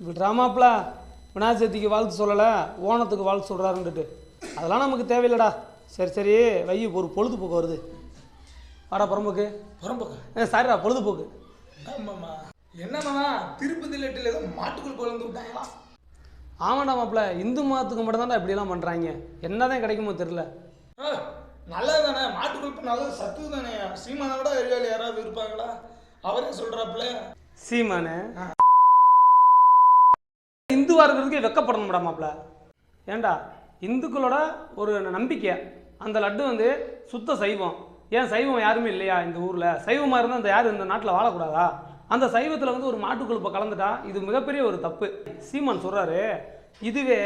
விட்றாமாப்ல விநாயகர் சதுர்த்திக்கு வாழ்த்து சொல்லலை ஓணத்துக்கு வாழ்த்து சொல்கிறாருன்ட்டு அதெல்லாம் நமக்கு தேவையில்லடா. சரி சரி வை ஒரு பொழுதுபோக்கு வருது. வாடா புறம்போக்கு. புறம்போக்கா? சாரிடா பொழுதுபோக்கு. ஆமாம்மா. என்னம்மா திருப்பதி லெட்டில் ஏதோ மாட்டுக்குள் குழந்து விட்டாங்களா? ஆமாண்டா மாப்ள இந்து மதத்துக்கு மட்டும்தான்டா இப்படிலாம் பண்ணுறாங்க என்னதான் கிடைக்குமோ தெரில நல்லது தானே மாட்டுக்குள் இப்போ நல்லது சத்து தானே சீமானை விட ஏரியாவில் யாராவது இருப்பாங்களா? அவரே சொல்கிறாப்புல சீமானு? இந்துவாக இருக்கிறதுக்கே வெக்கப்படணும்டா மாப்ள ஏன்டா இந்துக்களோட ஒரு நம்பிக்கை. அந்த லட்டு வந்து சுத்த சைவம். ஏன் சைவம் யாருமே இல்லையா இந்த ஊரில்? சைவமாக இருந்தால் அந்த யாரும் இந்த நாட்டில் வாழக்கூடாதா? அந்த சைவத்தில் வந்து ஒரு மாட்டுக்குழுப்பை கலந்துட்டா இது மிகப்பெரிய ஒரு தப்பு. சீமான் சொல்கிறாரு இதுவே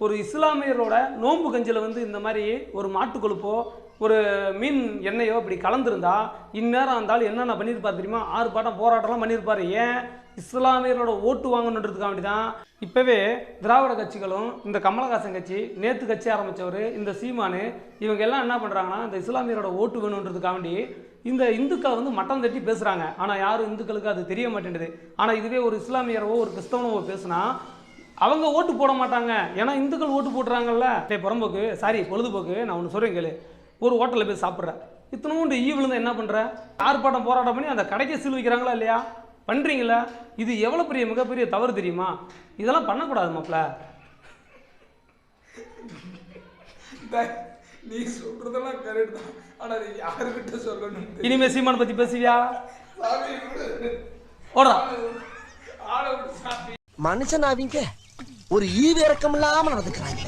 ஒரு இஸ்லாமியரோட நோன்பு கஞ்சியில் வந்து இந்த மாதிரி ஒரு மாட்டுக்கொழுப்போ ஒரு மீன் எண்ணெயோ இப்படி கலந்துருந்தா இந்நேரம் இருந்தாலும் என்னென்ன பண்ணியிருப்பார் தெரியுமா? ஆறு பாட்டம் போராட்டம்லாம் பண்ணியிருப்பார். ஏன்? இஸ்லாமியரோட ஓட்டு வாங்கணுன்றதுக்காக வேண்டி தான். இப்போவே திராவிட கட்சிகளும் இந்த கமலஹாசன் கட்சி நேற்று கட்சி ஆரம்பித்தவர் இந்த சீமானு இவங்க எல்லாம் என்ன பண்ணுறாங்கன்னா இந்த இஸ்லாமியரோட ஓட்டு வேணுன்றதுக்காக வேண்டி இந்த இந்துக்களை வந்து மட்டம் தட்டி பேசுகிறாங்க ஆனால் யாரும் இந்துக்களுக்கு அது தெரிய மாட்டேங்குது ஆனால் இதுவே ஒரு இஸ்லாமியரவோ ஒரு கிறிஸ்தவனவோ பேசுனா அவங்க ஓட்டு போட மாட்டாங்க. ஏன்னா இந்துக்கள் ஓட்டு போட்டுறாங்கல்ல டே புறம்போக்கு சாரி பொழுதுபோக்கு நான் ஒன்று சொல்கிறேன் கேளு. ஒரு ஹோட்டலில் போய் சாப்பிட்றேன் இத்தனோண்டு ஈ விழுந்து என்ன பண்ணுற ஆர்ப்பாட்டம் போராட்டம் பண்ணி அந்த கடைக்கே சீல் வைக்கிறாங்களா இல்லையா? பண்ணுறீங்களா இது எவ்வளோ பெரிய மிகப்பெரிய தவறு தெரியுமா? இதெல்லாம் பண்ணக்கூடாது மாப்ள. டேய், நீ சொல்றதெல்லாம் கரெக்ட் தான். ஆனா அது யாருக்கிட்ட சொல்லணும் இனிமே சீமானை பற்றி பேசுவியா? சாமி விடு. ஓடுறா. ஆளை விட்டு சாமி. மனுஷன் அவங்க ஒரு ஈவிறக்கம் இல்லாம நடந்துக்கிறாங்க